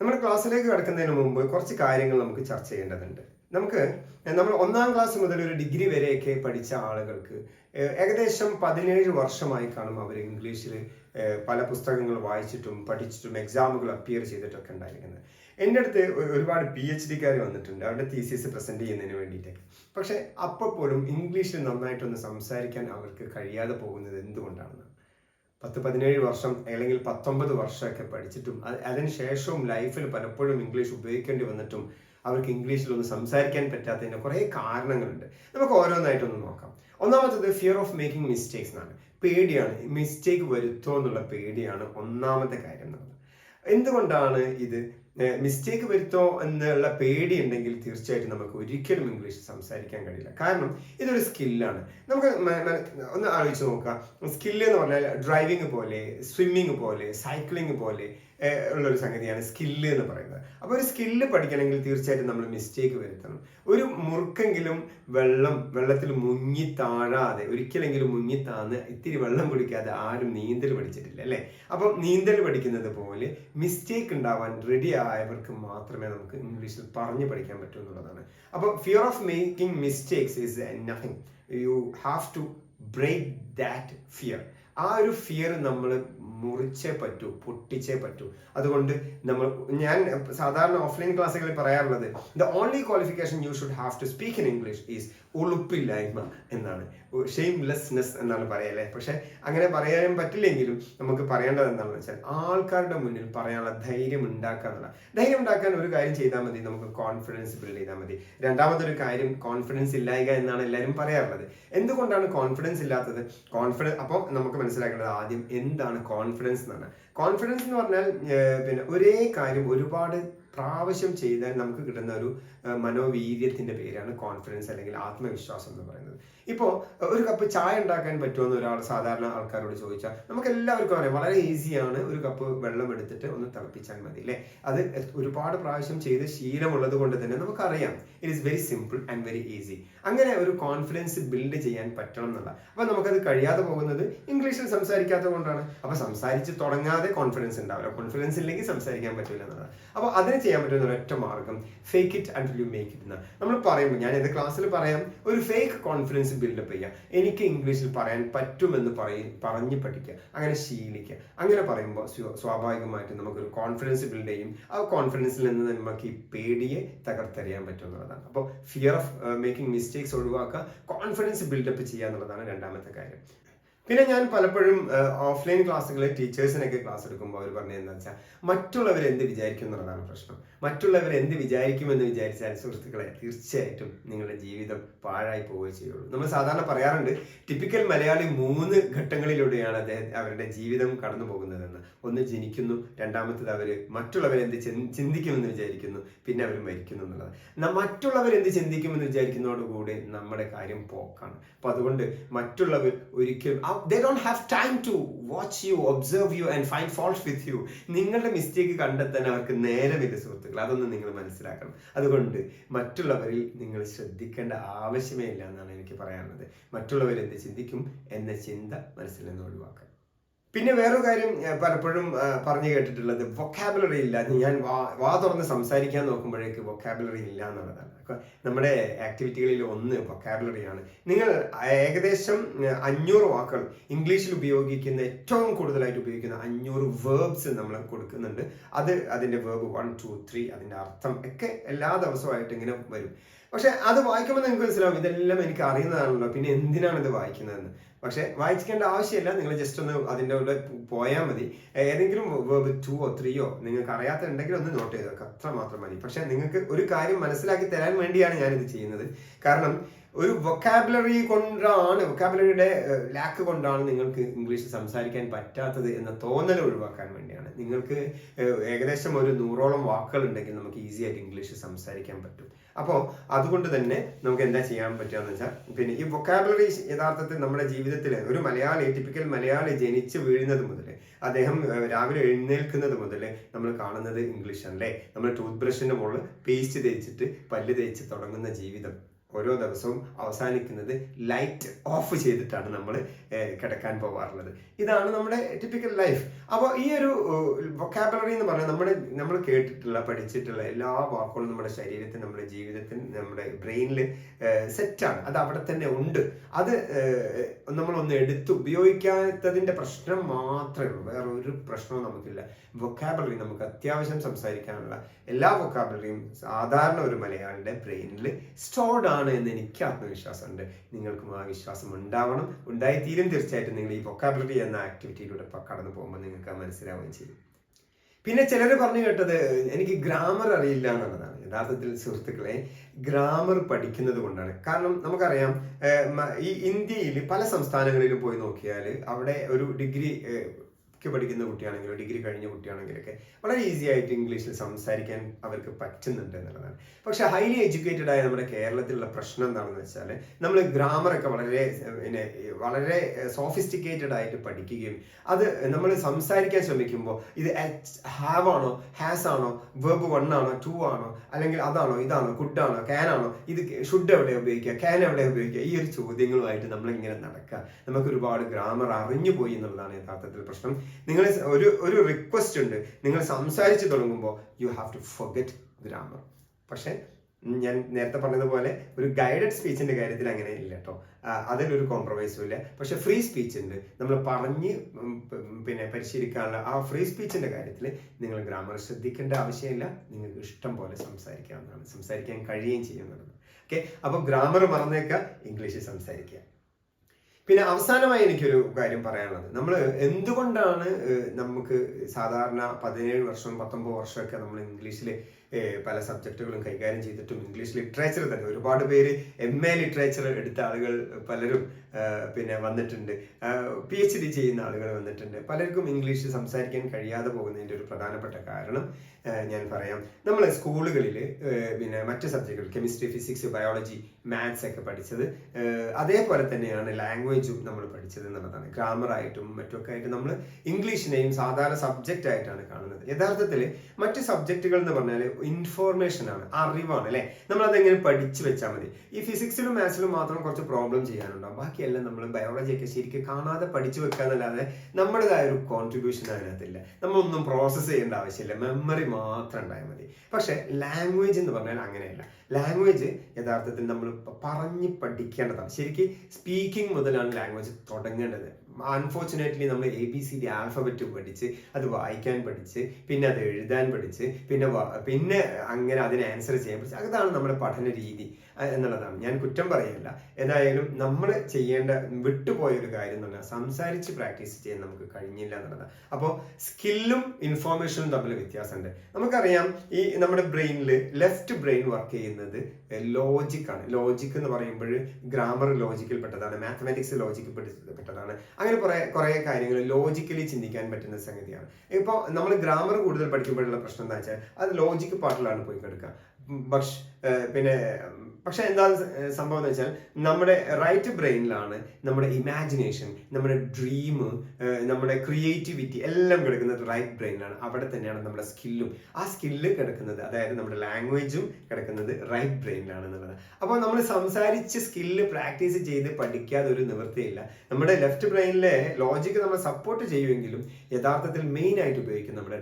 നമ്മൾ ക്ലാസ്സിലേക്ക് കടക്കുന്നതിന് മുമ്പ് കുറച്ച് കാര്യങ്ങൾ നമുക്ക് ചർച്ച ചെയ്യേണ്ടതുണ്ട്. നമുക്ക് നമ്മൾ ഒന്നാം ക്ലാസ് മുതൽ ഒരു ഡിഗ്രി വരെയൊക്കെ പഠിച്ച ആളുകൾക്ക് ഏകദേശം പതിനേഴ് വർഷമായി കാണും അവർ ഇംഗ്ലീഷിൽ പല പുസ്തകങ്ങൾ വായിച്ചിട്ടും പഠിച്ചിട്ടും എക്സാമുകൾ അപ്പിയർ ചെയ്തിട്ടൊക്കെ ഉണ്ടായിരിക്കുന്നത്. എന്റെ അടുത്ത് ഒരുപാട് പി എച്ച് ഡിക്കാർ വന്നിട്ടുണ്ട്. അവരുടെ തീസിസ് പ്രസന്റ് ചെയ്യുന്നതിന് വേണ്ടിയിട്ടൊക്കെ പക്ഷേ അപ്പോൾ പോലും ഇംഗ്ലീഷിൽ നന്നായിട്ടൊന്ന് സംസാരിക്കാൻ അവർക്ക് കഴിയാതെ പോകുന്നത് എന്തുകൊണ്ടാണെന്ന് പത്ത് പതിനേഴ് വർഷം അല്ലെങ്കിൽ പത്തൊമ്പത് വർഷമൊക്കെ പഠിച്ചിട്ടും അത് അതിന് ശേഷവും ലൈഫിൽ പലപ്പോഴും ഇംഗ്ലീഷ് ഉപയോഗിക്കേണ്ടി വന്നിട്ടും അവർക്ക് ഇംഗ്ലീഷിൽ ഒന്ന് സംസാരിക്കാൻ പറ്റാത്തതിന് കുറേ കാരണങ്ങളുണ്ട്. നമുക്ക് ഓരോന്നായിട്ടൊന്ന് നോക്കാം. ഒന്നാമത്തത് ഫിയർ ഓഫ് മേക്കിംഗ് മിസ്റ്റേക്സ് എന്നാണ്. പേടിയാണ്. മിസ്റ്റേക്ക് വരുത്തോ എന്നുള്ള പേടിയാണ് ഒന്നാമത്തെ കാര്യം എന്നുള്ളത്. എന്തുകൊണ്ടാണ് ഇത്? മിസ്റ്റേക്ക് വരുത്തോ എന്നുള്ള പേടി ഉണ്ടെങ്കിൽ തീർച്ചയായിട്ടും നമുക്ക് ഒരിക്കലും ഇംഗ്ലീഷ് സംസാരിക്കാൻ കഴിയില്ല. കാരണം ഇതൊരു സ്കില്ലാണ് നമുക്ക് ഒന്ന് ആലോചിച്ച് നോക്കാം. സ്കില്ല് എന്ന് പറഞ്ഞാൽ ഡ്രൈവിംഗ് പോലെ സ്വിമ്മിങ് പോലെ സൈക്ലിംഗ് പോലെ ഉള്ളൊരു സംഗതിയാണ് സ്കില്ല് എന്ന് പറയുന്നത്. അപ്പോൾ ഒരു സ്കില്ല് പഠിക്കണമെങ്കിൽ തീർച്ചയായിട്ടും നമ്മൾ മിസ്റ്റേക്ക് വരുത്തണം. ഒരു മുറുക്കെങ്കിലും വെള്ളം വെള്ളത്തിൽ മുങ്ങി താഴാതെ ഒരിക്കലെങ്കിലും മുങ്ങി താന്ന് ഇത്തിരി വെള്ളം കുടിക്കാതെ ആരും നീന്തൽ പഠിച്ചിട്ടില്ല അല്ലേ? അപ്പം നീന്തൽ പഠിക്കുന്നത് പോലെ മിസ്റ്റേക്ക് ഉണ്ടാവാൻ റെഡി ആയവർക്ക് മാത്രമേ നമുക്ക് ഇംഗ്ലീഷിൽ പറഞ്ഞു പഠിക്കാൻ പറ്റൂ എന്നുള്ളതാണ്. അപ്പോൾ fear of making mistakes is nothing you have to break that fear ആ ഒരു ഫിയർ നമ്മൾ മുറിച്ചേ പറ്റൂ പൊട്ടിച്ചേ പറ്റൂ. അതുകൊണ്ട് നമ്മൾ ഞാൻ സാധാരണ ഓഫ്ലൈൻ ക്ലാസ്സുകളിൽ പറയാറുള്ളത് the only qualification you should have to speak in English is ഉളുപ്പില്ലായ്മ എന്നാണ്. ഷെയിംലെസ്നെസ് എന്നാണ് പറയല്ലേ? പക്ഷെ അങ്ങനെ പറയാൻ പറ്റില്ലെങ്കിലും നമുക്ക് പറയേണ്ടത് എന്താണെന്ന് വെച്ചാൽ ആൾക്കാരുടെ മുന്നിൽ പറയാനുള്ള ധൈര്യം ഉണ്ടാക്കുക എന്നുള്ള ധൈര്യം ഉണ്ടാക്കാൻ ഒരു കാര്യം ചെയ്താൽ മതി നമുക്ക് കോൺഫിഡൻസ് ബിൽഡ് ചെയ്താൽ മതി. രണ്ടാമതൊരു കാര്യം കോൺഫിഡൻസ് ഇല്ലായ്ക എന്നാണ് എല്ലാവരും പറയാറുള്ളത്. എന്തുകൊണ്ടാണ് കോൺഫിഡൻസ് ഇല്ലാത്തത്? കോൺഫിഡൻസ് അപ്പോൾ നമുക്ക് മനസ്സിലാക്കേണ്ടത് ആദ്യം എന്താണ് കോൺഫിഡൻസ് എന്നാണ് കോൺഫിഡൻസ് എന്ന് പറഞ്ഞാൽ പിന്നെ ഒരേ കാര്യം ഒരുപാട് പ്രാവശ്യം ചെയ്താൽ നമുക്ക് കിട്ടുന്ന ഒരു മനോവീര്യത്തിന്റെ പേരാണ് കോൺഫിഡൻസ് അല്ലെങ്കിൽ ആത്മവിശ്വാസം എന്ന് പറയുന്നത്. ഇപ്പോൾ ഒരു കപ്പ് ചായ ഉണ്ടാക്കാൻ പറ്റുമെന്ന് ഒരാൾ സാധാരണ ആൾക്കാരോട് ചോദിച്ചാൽ നമുക്ക് എല്ലാവർക്കും അറിയാം വളരെ ഈസിയാണ് ഒരു കപ്പ് വെള്ളം എടുത്തിട്ട് ഒന്ന് തിളപ്പിച്ചാൽ മതി അല്ലേ? അത് ഒരുപാട് പ്രാവശ്യം ചെയ്ത് ശീലമുള്ളത് കൊണ്ട് തന്നെ നമുക്കറിയാം. It is very simple and very easy അങ്ങനെ ഒരു കോൺഫിഡൻസ് ബിൽഡ് ചെയ്യാൻ പറ്റണം എന്നുള്ള. അപ്പൊ നമുക്കത് കഴിയാതെ പോകുന്നത് ഇംഗ്ലീഷിൽ സംസാരിക്കാത്തത് കൊണ്ടാണ്. അപ്പോൾ സംസാരിച്ച് തുടങ്ങാതെ കോൺഫിഡൻസ് ഉണ്ടാവില്ല. കോൺഫിഡൻസ് ഇല്ലെങ്കിൽ സംസാരിക്കാൻ പറ്റില്ല എന്നുള്ളത് അപ്പോൾ അതിന് ചെയ്യാൻ പറ്റുന്ന ഒരൊറ്റ മാർഗം fake it and you make it എന്നാണ്. നമ്മൾ പറയുമ്പോൾ ഞാൻ ഇത് ക്ലാസ്സിൽ പറയാം? ഒരു ഫേക്ക് കോൺഫിഡൻസ് ബിൽഡപ്പ് ചെയ്യുക. എനിക്ക് ഇംഗ്ലീഷിൽ പറയാൻ പറ്റുമെന്ന് പറയും പറഞ്ഞ് പഠിക്കുക. അങ്ങനെ ശീലിക്കുക. അങ്ങനെ പറയുമ്പോൾ സ്വാ- സ്വാഭാവികമായിട്ടും നമുക്കൊരു കോൺഫിഡൻസ് ബിൽഡ് ചെയ്യും. ആ കോൺഫിഡൻസിൽ നിന്ന് നമുക്ക് ഈ പേടിയെ തകർത്തെറിയാൻ പറ്റും എന്നുള്ളതാണ്. അപ്പോൾ ഫിയർ ഓഫ് മേക്കിംഗ് മിസ്റ്റേക്സ് ഒഴിവാക്കുക കോൺഫിഡൻസ് ബിൽഡപ്പ് ചെയ്യുക എന്നുള്ളതാണ് രണ്ടാമത്തെ കാര്യം. പിന്നെ ഞാൻ പലപ്പോഴും ഓഫ്ലൈൻ ക്ലാസ്സുകളിൽ ടീച്ചേഴ്സിനൊക്കെ ക്ലാസ് എടുക്കുമ്പോൾ അവർ പറഞ്ഞത് എന്താ വെച്ചാൽ മറ്റുള്ളവർ എന്ത് വിചാരിക്കും എന്നുള്ളതാണ് പ്രശ്നം. മറ്റുള്ളവർ എന്ത് വിചാരിക്കുമെന്ന് വിചാരിച്ചാൽ സുഹൃത്തുക്കളെ തീർച്ചയായിട്ടും നിങ്ങളുടെ ജീവിതം പാഴായി പോവുകയേ ചെയ്യുള്ളൂ. നമ്മൾ സാധാരണ പറയാറുണ്ട് ടിപ്പിക്കൽ മലയാളി മൂന്ന് ഘട്ടങ്ങളിലൂടെയാണ് അദ്ദേഹം അവരുടെ ജീവിതം കടന്നു പോകുന്നതെന്ന്. ഒന്ന് ജനിക്കുന്നു രണ്ടാമത്തത് അവർ മറ്റുള്ളവർ എന്ത് ചിന്- ചിന്തിക്കുമെന്ന് വിചാരിക്കുന്നു പിന്നെ അവർ മരിക്കുന്നു എന്നുള്ളത്. എന്ത് ചിന്തിക്കുമെന്ന് വിചാരിക്കുന്നതോടുകൂടി നമ്മുടെ കാര്യം പോക്കാണ്. അപ്പൊ അതുകൊണ്ട് മറ്റുള്ളവർ ഒരിക്കലും they don't have time to watch you, observe you, and find fault with you. നിങ്ങളുടെ മിസ്റ്റേക്ക് കണ്ടെത്താൻ അവർക്ക് നേരമില്ല സുഹൃത്തുക്കൾ അതൊന്നും നിങ്ങൾ മനസ്സിലാക്കണം. അതുകൊണ്ട് മറ്റുള്ളവരിൽ നിങ്ങൾ ശ്രദ്ധിക്കേണ്ട ആവശ്യമേ ഇല്ല എന്നാണ് എനിക്ക് പറയാനുള്ളത്. മറ്റുള്ളവരെന്ത് ചിന്തിക്കും? എന്ന ചിന്ത മനസ്സിൽ നിന്ന് ഒഴിവാക്കുക. പിന്നെ വേറൊരു കാര്യം പലപ്പോഴും പറഞ്ഞു കേട്ടിട്ടുള്ളത് വൊക്കാബുലറി ഇല്ല. ഞാൻ വാ വാ തുറന്ന് സംസാരിക്കാൻ നോക്കുമ്പോഴേക്ക് വൊക്കാബുലറി ഇല്ല എന്നുള്ളതാണ്. നമ്മുടെ ആക്ടിവിറ്റികളിൽ ഒന്ന് വൊക്കാബുലറിയാണ് നിങ്ങൾ ഏകദേശം അഞ്ഞൂറ് വാക്കുകൾ ഇംഗ്ലീഷിൽ ഉപയോഗിക്കുന്ന ഏറ്റവും കൂടുതലായിട്ട് ഉപയോഗിക്കുന്ന അഞ്ഞൂറ് വേർബ്സ് നമ്മൾ കൊടുക്കുന്നുണ്ട്. അത് അതിന്റെ വേർബ് വൺ ടു ത്രീ അതിന്റെ അർത്ഥം ഒക്കെ എല്ലാ ദിവസമായിട്ട് ഇങ്ങനെ വരും. പക്ഷെ അത് വായിക്കുമ്പോൾ നിങ്ങൾക്ക് മനസ്സിലാവും ഇതെല്ലാം എനിക്ക് അറിയുന്നതാണല്ലോ. പിന്നെ എന്തിനാണ് ഇത് വായിക്കുന്നതെന്ന്. പക്ഷെ വായിക്കേണ്ട ആവശ്യമില്ല. നിങ്ങൾ ജസ്റ്റ് ഒന്ന് അതിന്റെ ഉള്ളിൽ പോയാൽ മതി. ഏതെങ്കിലും വേർബ് ഓ ത്രീയോ നിങ്ങൾക്ക് അറിയാത്ത ഉണ്ടെങ്കിൽ ഒന്ന് നോട്ട് ചെയ്ത് വെക്കുക. അത്ര മാത്രം മതി. പക്ഷെ നിങ്ങൾക്ക് ഒരു കാര്യം മനസ്സിലാക്കി തരാൻ വേണ്ടിയാണ് ഞാനിത് ചെയ്യുന്നത്. കാരണം ഒരു വൊക്കാബുലറി കൊണ്ടാണ് വൊക്കാബുലറിയുടെ ലാക്ക് കൊണ്ടാണ് നിങ്ങൾക്ക് ഇംഗ്ലീഷ് സംസാരിക്കാൻ പറ്റാത്തത് എന്ന തോന്നൽ ഒഴിവാക്കാൻ വേണ്ടിയാണ്. നിങ്ങൾക്ക് ഏകദേശം ഒരു നൂറോളം വാക്കുകൾ ഉണ്ടെങ്കിൽ നമുക്ക് ഈസി ആയിട്ട് ഇംഗ്ലീഷ് സംസാരിക്കാൻ പറ്റും. അപ്പോൾ അതുകൊണ്ട് തന്നെ നമുക്ക് എന്താ ചെയ്യാൻ പറ്റുകയെന്ന് വെച്ചാൽ പിന്നെ ഈ വൊക്കാബുലറി യഥാർത്ഥത്തിൽ നമ്മുടെ ജീവിതത്തിൽ ഒരു മലയാളി ടിപ്പിക്കൽ മലയാളി ജനിച്ച് വീഴുന്നത് മുതൽ അദ്ദേഹം രാവിലെ എഴുന്നേൽക്കുന്നത് മുതൽ നമ്മൾ കാണുന്നത് ഇംഗ്ലീഷാണ് അല്ലേ? നമ്മൾ ടൂത്ത് ബ്രഷിന്റെ മുകളിൽ പേസ്റ്റ് തേച്ചിട്ട് പല്ല് തേച്ച് തുടങ്ങുന്ന ജീവിതം. ഓരോ ദിവസവും അവസാനിക്കുന്നത് ലൈറ്റ് ഓഫ് ചെയ്തിട്ടാണ് നമ്മൾ കിടക്കാൻ പോകാറുള്ളത് ഇതാണ് നമ്മുടെ ടിപ്പിക്കൽ ലൈഫ് അപ്പോൾ ഈ ഒരു വൊക്കാബുലറി എന്ന് പറഞ്ഞാൽ നമ്മുടെ നമ്മൾ കേട്ടിട്ടുള്ള പഠിച്ചിട്ടുള്ള എല്ലാ വാക്കുകളും നമ്മുടെ ശരീരത്തിൽ നമ്മുടെ ജീവിതത്തിൽ നമ്മുടെ ബ്രെയിനിൽ സെറ്റാണ് അത് അവിടെ തന്നെ ഉണ്ട്. അത് നമ്മൾ നമ്മളൊന്ന് എടുത്ത് ഉപയോഗിക്കാത്തതിന്റെ പ്രശ്നം മാത്രമേ ഉള്ളൂ. വേറെ ഒരു പ്രശ്നവും നമുക്കില്ല. വൊക്കാബുലറി നമുക്ക് അത്യാവശ്യം സംസാരിക്കാനുള്ള എല്ലാ വൊക്കാബുലറിയും സാധാരണ ഒരു മലയാളിയുടെ ബ്രെയിനിൽ സ്റ്റോർഡ് എന്ന് എനിക്ക് ആത്മവിശ്വാസമുണ്ട്. നിങ്ങൾക്കും ആ വിശ്വാസം ഉണ്ടാവണം. ഉണ്ടായിത്തീരും തീർച്ചയായിട്ടും നിങ്ങൾ ഈ പൊക്കാബിലിറ്റി എന്ന ആക്ടിവിറ്റിയിലൂടെ കടന്നു പോകുമ്പോൾ നിങ്ങൾക്ക് ആ മനസ്സിലാവുകയും ചെയ്യും. പിന്നെ ചിലർ പറഞ്ഞു കേട്ടത് എനിക്ക് ഗ്രാമർ അറിയില്ല എന്നുള്ളതാണ്. യഥാർത്ഥത്തിൽ സുഹൃത്തുക്കളെ ഗ്രാമർ പഠിക്കുന്നത് കൊണ്ടാണ്. കാരണം നമുക്കറിയാം ഈ ഇന്ത്യയിൽ പല സംസ്ഥാനങ്ങളിലും പോയി നോക്കിയാൽ അവിടെ ഒരു ഡിഗ്രി ഒക്കെ പഠിക്കുന്ന കുട്ടിയാണെങ്കിലും ഡിഗ്രി കഴിഞ്ഞ കുട്ടിയാണെങ്കിലൊക്കെ വളരെ ഈസി ആയിട്ട് ഇംഗ്ലീഷിൽ സംസാരിക്കാൻ അവർക്ക് പറ്റുന്നുണ്ട് എന്നുള്ളതാണ്. പക്ഷെ ഹൈലി എഡ്യൂക്കേറ്റഡ് ആയ നമ്മുടെ കേരളത്തിലുള്ള പ്രശ്നം എന്താണെന്ന് വെച്ചാൽ നമ്മൾ ഗ്രാമറൊക്കെ വളരെ പിന്നെ വളരെ സോഫിസ്റ്റിക്കേറ്റഡ് ആയിട്ട് പഠിക്കുകയും അത് നമ്മൾ സംസാരിക്കാൻ ശ്രമിക്കുമ്പോൾ ഇത് ഹാവ് ആണോ ഹാസ് ആണോ വെബ് വൺ ആണോ ടു ആണോ അല്ലെങ്കിൽ അതാണോ ഇതാണോ കുഡ് ആണോ ക്യാൻ ആണോ ഇത് ഷുഡ് എവിടെ ഉപയോഗിക്കുക ക്യാൻ എവിടെ ഉപയോഗിക്കുക ഈ ഒരു ചോദ്യങ്ങളുമായിട്ട് നമ്മളിങ്ങനെ നടക്കുക. നമുക്ക് ഒരുപാട് ഗ്രാമർ അറിഞ്ഞു പോയി എന്നുള്ളതാണ് യഥാർത്ഥത്തിൽ പ്രശ്നം. നിങ്ങൾ ഒരു ഒരു റിക്വസ്റ്റ് ഉണ്ട്. നിങ്ങൾ സംസാരിച്ച് തുടങ്ങുമ്പോൾ you have to forget grammar പക്ഷേ ഞാൻ നേരത്തെ പറഞ്ഞതുപോലെ ഒരു ഗൈഡഡ് സ്പീച്ചിന്റെ കാര്യത്തിൽ അങ്ങനെ ഇല്ല കേട്ടോ അതിലൊരു കോംപ്രമൈസും ഇല്ല. പക്ഷെ ഫ്രീ സ്പീച്ച് ഉണ്ട്. നമ്മൾ പറഞ്ഞ് പിന്നെ പരിശീലിക്കാനുള്ള ആ ഫ്രീ സ്പീച്ചിന്റെ കാര്യത്തിൽ നിങ്ങൾ ഗ്രാമർ ശ്രദ്ധിക്കേണ്ട ആവശ്യമില്ല. നിങ്ങൾക്ക് ഇഷ്ടം പോലെ സംസാരിക്കാവുന്നതാണ്. സംസാരിക്കാൻ കഴിയുകയും ചെയ്യുന്നതാണ്. ഓക്കെ അപ്പോൾ ഗ്രാമർ മറന്നേക്കുക ഇംഗ്ലീഷിൽ സംസാരിക്കുക പിന്നെ അവസാനമായി എനിക്കൊരു കാര്യം പറയാനുള്ളത്. നമ്മൾ എന്തുകൊണ്ടാണ് നമുക്ക് സാധാരണ പതിനേഴ് വർഷം പത്തൊമ്പത് വർഷമൊക്കെ നമ്മൾ ഇംഗ്ലീഷിൽ പല സബ്ജക്റ്റുകളും കൈകാര്യം ചെയ്തിട്ടും ഇംഗ്ലീഷ് ലിറ്ററേച്ചർ തന്നെ ഒരുപാട് പേര് എം എ ലിറ്ററേച്ചർ എടുത്ത ആളുകൾ പലരും പിന്നെ വന്നിട്ടുണ്ട്. പി എച്ച് ഡി ചെയ്യുന്ന ആളുകൾ വന്നിട്ടുണ്ട്. പലർക്കും ഇംഗ്ലീഷ് സംസാരിക്കാൻ കഴിയാതെ പോകുന്നതിന്റെ ഒരു പ്രധാനപ്പെട്ട കാരണം ഞാൻ പറയാം. നമ്മൾ സ്കൂളുകളിൽ പിന്നെ മറ്റ് സബ്ജക്റ്റുകൾ കെമിസ്ട്രി ഫിസിക്സ് ബയോളജി മാത്സ് ഒക്കെ പഠിച്ചത് അതേപോലെ തന്നെയാണ് ലാംഗ്വേജും നമ്മൾ പഠിച്ചത് എന്നുള്ളതാണ്. ഗ്രാമർ ആയിട്ടും മറ്റൊക്കെ ആയിട്ട് നമ്മൾ ഇംഗ്ലീഷിനെയും സാധാരണ സബ്ജക്റ്റ് ആയിട്ടാണ് കാണുന്നത്. യഥാർത്ഥത്തിൽ മറ്റ് സബ്ജക്റ്റുകൾ എന്ന് പറഞ്ഞാൽ ഇൻഫോർമേഷൻ ആണ് അറിവാണ് അല്ലേ? നമ്മൾ അതെങ്ങനെ പഠിച്ചു വെച്ചാൽ മതി. ഈ ഫിസിക്സിലും മാത്സിലും മാത്രം കുറച്ച് പ്രോബ്ലം ചെയ്യാനുണ്ടാവും. ബാക്കിയെല്ലാം നമ്മൾ ബയോളജി ഒക്കെ ശരിക്കും കാണാതെ പഠിച്ചു വെക്കാന്നല്ലാതെ നമ്മുടേതായ ഒരു കോൺട്രിബ്യൂഷൻ അതിനകത്തില്ല. നമ്മളൊന്നും പ്രോസസ്സ് ചെയ്യേണ്ട ആവശ്യമില്ല. മെമ്മറി മാത്രം ഉണ്ടായാൽ മതി. പക്ഷെ ലാംഗ്വേജ് എന്ന് പറഞ്ഞാൽ അങ്ങനെയല്ല. ലാംഗ്വേജ് യഥാർത്ഥത്തിൽ നമ്മൾ പറഞ്ഞ് പഠിക്കേണ്ടതാണ്. ശരിക്കും സ്പീക്കിംഗ് മുതലാണ് ലാംഗ്വേജ് തുടങ്ങേണ്ടത്. അൺഫോർച്ചുനേറ്റ്ലി നമ്മൾ A B C D alphabet പഠിച്ച് അത് വായിക്കാൻ പഠിച്ച് പിന്നെ അത് എഴുതാൻ പഠിച്ച് പിന്നെ പിന്നെ അങ്ങനെ അതിന് ആൻസർ ചെയ്യാൻ പഠിച്ച് അതാണ് നമ്മുടെ പഠന രീതി എന്നുള്ളതാണ്. ഞാൻ കുറ്റം പറയല്ല. ഏതായാലും നമ്മൾ ചെയ്യേണ്ട വിട്ടുപോയൊരു കാര്യം എന്ന് പറഞ്ഞാൽ സംസാരിച്ച് പ്രാക്ടീസ് ചെയ്യാൻ നമുക്ക് കഴിഞ്ഞില്ല എന്നുള്ളതാണ്. അപ്പോൾ സ്കില്ലും ഇൻഫോർമേഷനും തമ്മിൽ വ്യത്യാസമുണ്ട്. നമുക്കറിയാം ഈ നമ്മുടെ ബ്രെയിനിൽ ലെഫ്റ്റ് ബ്രെയിൻ വർക്ക് ചെയ്യുന്നത് ലോജിക്കാണ് ലോജിക്ക് ലോജിക് എന്ന് പറയുമ്പോൾ ഗ്രാമർ ലോജിക്കിൽ പെട്ടതാണ്. മാത്തമാറ്റിക്സ് ലോജിക്കിൽ പെട്ടതാണ്. അങ്ങനെ കുറേ കുറേ കാര്യങ്ങൾ ലോജിക്കലി ചിന്തിക്കാൻ പറ്റുന്ന സംഗതിയാണ്. ഇപ്പോൾ നമ്മൾ ഗ്രാമർ കൂടുതൽ പഠിക്കുമ്പോഴുള്ള പ്രശ്നം എന്താ വെച്ചാൽ അത് ലോജിക്ക് പാർട്ടിലാണ് പോയി കിടക്കുക പക്ഷെ പിന്നെ പക്ഷെ എന്താണ് സംഭവം എന്ന് വെച്ചാൽ നമ്മുടെ റൈറ്റ് ബ്രെയിനിലാണ് നമ്മുടെ ഇമാജിനേഷൻ നമ്മുടെ ഡ്രീം നമ്മുടെ ക്രിയേറ്റിവിറ്റി എല്ലാം കിടക്കുന്നത് റൈറ്റ് ബ്രെയിനിലാണ് അവിടെ തന്നെയാണ് നമ്മുടെ സ്കില്ലും ആ സ്കില്ല് കിടക്കുന്നത് അതായത് നമ്മുടെ ലാംഗ്വേജും കിടക്കുന്നത് റൈറ്റ് ബ്രെയിനിലാണ് എന്നുള്ളത്. അപ്പോൾ നമ്മൾ സംസാരിച്ച് സ്കില്ല് പ്രാക്ടീസ് ചെയ്ത് പഠിക്കാതെ ഒരു നിവൃത്തിയില്ല. നമ്മുടെ ലെഫ്റ്റ് ബ്രെയിനിലെ ലോജിക്ക് നമ്മൾ സപ്പോർട്ട് ചെയ്യുമെങ്കിലും യഥാർത്ഥത്തിൽ മെയിൻ ആയിട്ട് ഉപയോഗിക്കുന്നത് നമ്മുടെ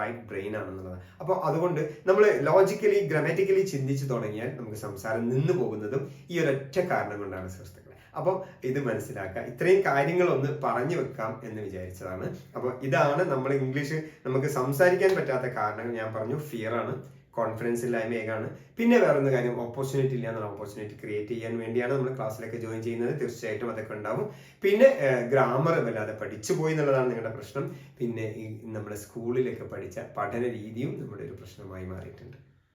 റൈറ്റ് ബ്രെയിൻ ആണെന്നുള്ളത്. അപ്പോൾ അതുകൊണ്ട് നമ്മൾ ലോജിക്കലി ഗ്രമാറ്റിക്കലി ചിന്തിച്ചു തുടങ്ങിയാൽ നമുക്ക് സംസാരം നിന്നു പോകുന്നതും ഈ ഒരൊറ്റ കാരണം കൊണ്ടാണ് സുഹൃത്തുക്കൾ അപ്പോൾ ഇത് മനസ്സിലാക്കുക. ഇത്രയും കാര്യങ്ങളൊന്ന് പറഞ്ഞു വെക്കാം എന്ന് വിചാരിച്ചതാണ്. അപ്പോൾ ഇതാണ് നമ്മൾ ഇംഗ്ലീഷ് നമുക്ക് സംസാരിക്കാൻ പറ്റാത്ത കാരണങ്ങൾ. ഞാൻ പറഞ്ഞു ഫിയർ ആണ് കോൺഫിഡൻസ് ഇല്ലായ്മയാണ് പിന്നെ വേറൊന്ന് കാര്യം ഓപ്പർച്യൂണിറ്റി ഇല്ല എന്നുള്ള ഓപ്പർച്യൂണിറ്റി ക്രിയേറ്റ് ചെയ്യാൻ വേണ്ടിയാണ് നമ്മൾ ക്ലാസ്സിലൊക്കെ ജോയിൻ ചെയ്യുന്നത്. തീർച്ചയായിട്ടും അതൊക്കെ ഉണ്ടാവും. പിന്നെ ഗ്രാമർ വല്ലാതെ പഠിച്ചു പോയി എന്നുള്ളതാണ് നിങ്ങളുടെ പ്രശ്നം. പിന്നെ ഈ നമ്മുടെ സ്കൂളിലൊക്കെ പഠിച്ച പഠന രീതിയും നമ്മുടെ ഒരു പ്രശ്നമായി മാറിയിട്ടുണ്ട്.